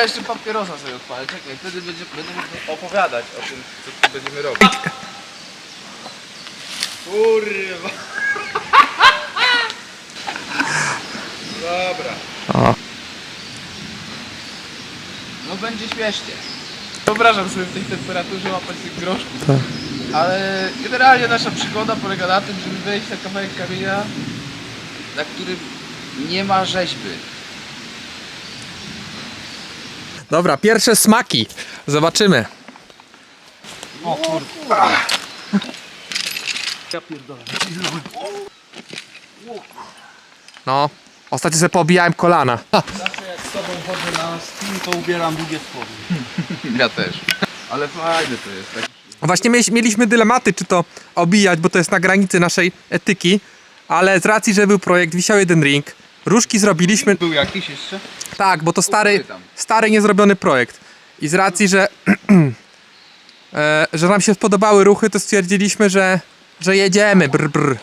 ja jeszcze papierosa sobie odpalę, czekaj, wtedy będzie, będę mógł opowiadać o tym, co tu będziemy robić. Kurwa. Dobra. O. No będzie śmiesznie. Wyobrażam sobie w tej temperaturze łapać tych groszków. Tak. Ale generalnie nasza przygoda polega na tym, żeby wejść na kawałek kamienia, na którym nie ma rzeźby. Dobra, pierwsze smaki. Zobaczymy. O kurwa. No, ostatnio sobie poobijałem kolana. Zawsze jak z tobą chodzę na spin, to ubieram długie spodnie. Ja też. Ale fajne to jest. Tak. Właśnie mieli- mieliśmy dylematy, czy to obijać, bo to jest na granicy naszej etyki, ale z racji, że był projekt, wisiał jeden ring, różki zrobiliśmy, Był jakiś jeszcze? tak, bo to stary, Pytam. stary niezrobiony projekt. I z racji, że, e, że nam się spodobały ruchy, to stwierdziliśmy, że, że jedziemy, brr, brr.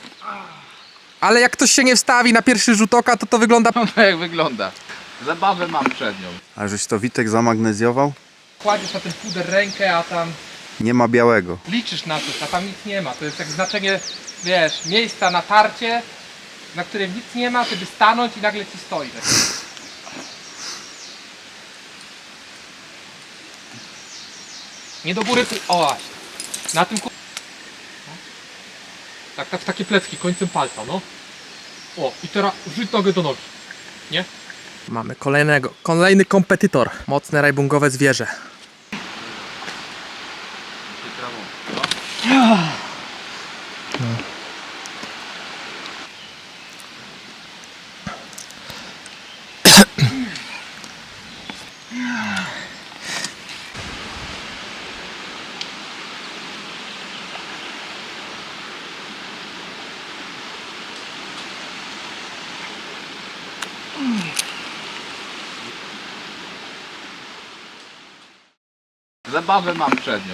Ale jak ktoś się nie wstawi na pierwszy rzut oka, to to wygląda... No to jak wygląda. Zabawę mam przed nią. A żeś to Witek zamagnezjował? Kładziesz na ten puder rękę, a tam Nie ma białego. liczysz na coś, a tam nic nie ma. To jest jak znaczenie, wiesz, miejsca na tarcie, na którym nic nie ma, żeby stanąć i nagle ci stoi. Nie do góry, ty- o właśnie. Na tym ku... Tak, tak, takie plecki końcem palca, no. O, i teraz rzuć nogę do nogi. Nie? Mamy kolejnego, kolejny kompetytor. Mocne rajbungowe zwierzę. Zabawę mam przed nią.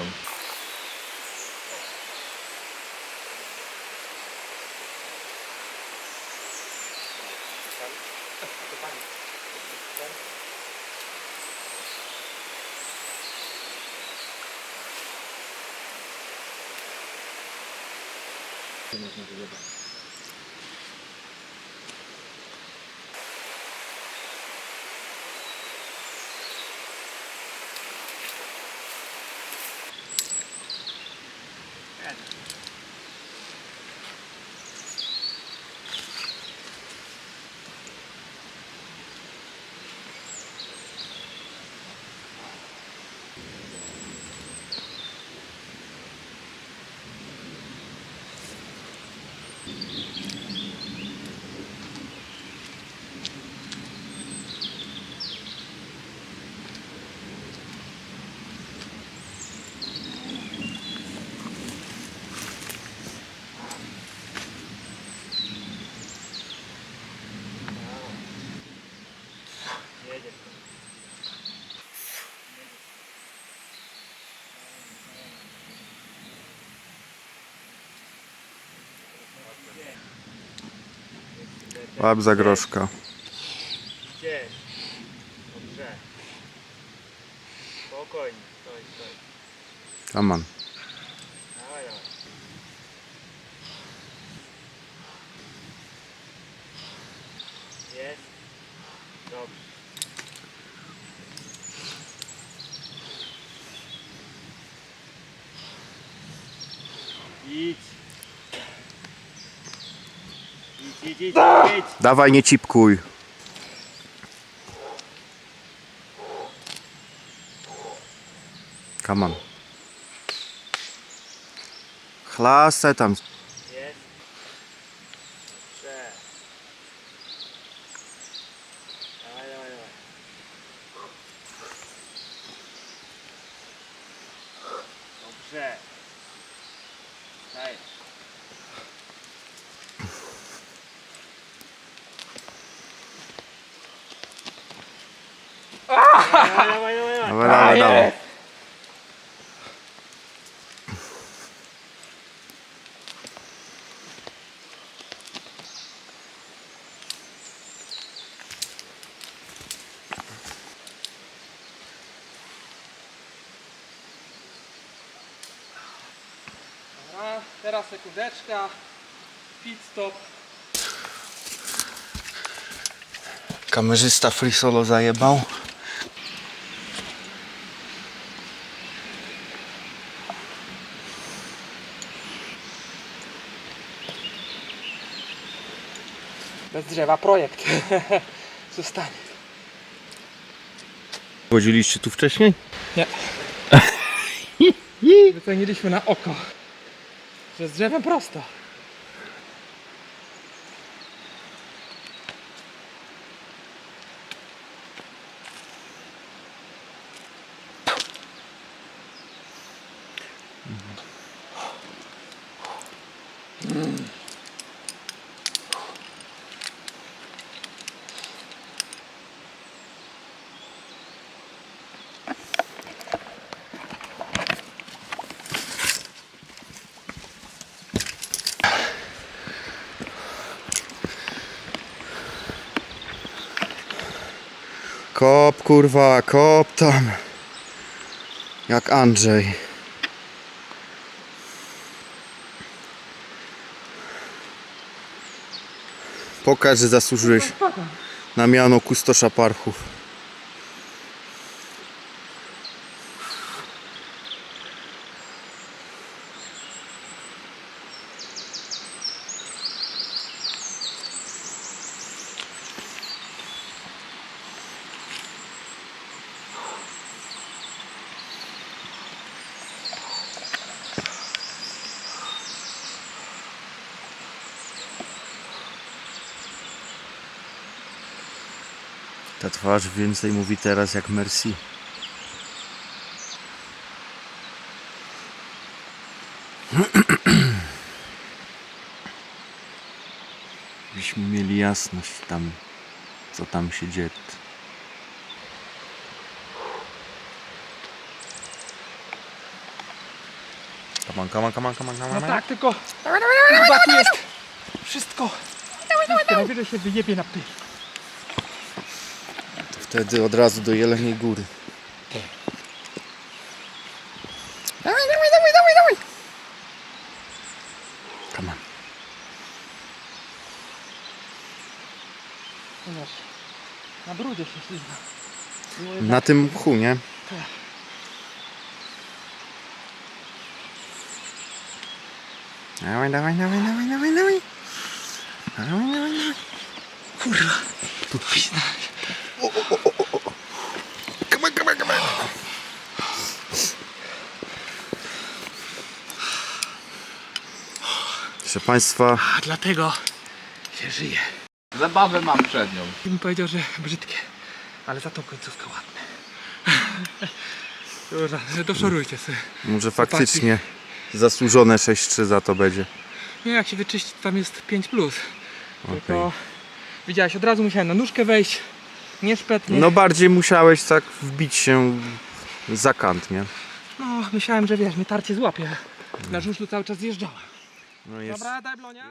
네. Łap za groszka. Gdzieś. Dobrze. Spokojnie, dawaj. Jest. Dobrze. Idź. Dawaj, nie cipkuj. Come on. Chlasę tam. no ale dawaj. Dobra, teraz sekundeczka, pit stop. Kamerzysta free solo zajebał. Bez drzewa projekt. Zostanie. Chodziliście tu wcześniej? Nie. Wyceniliśmy na oko. Że z drzewem prosto. Kop kurwa, kop tam. Jak Andrzej. Pokaż, że zasłużyłeś na miano kustosza parchów. Ta twarz więcej mówi teraz jak Merci. Byśmy mieli jasność tam, co tam się dzieje. Come on, come on, come on, come on, come No tak, tylko chyba tu jest wszystko. Wszystko najwyżej się wyjebie na pył. Wtedy od razu do Jeleniej Góry. Dawaj, dawaj, dawaj, dawaj, dawaj. Come on. Zobacz, na brudzie. Było Na tym mchu, nie? Dawaj, dawaj, dawaj, dawaj, dawaj, dawaj. Dawaj, dawaj, dawaj. Kurwa. Tu. O, o, o, o, o. Come on, come on, come on. Proszę Państwa, A dlatego się żyje. Zabawę mam przed nią. I bym powiedział, że brzydkie, ale za tą końcówkę ładne. Dobra, doszorujcie sobie. może faktycznie zasłużone 6-3 za to będzie. Nie, jak się wyczyści, to tam jest 5 plus. Tylko widziałeś, od razu musiałem na nóżkę wejść. Nie szpetnie. No bardziej musiałeś tak wbić się za kant, nie? no, myślałem, że wiesz, mnie tarcie złapie. Na żużlu cały czas zjeżdżałem. No jest. Dobra, daj blonia.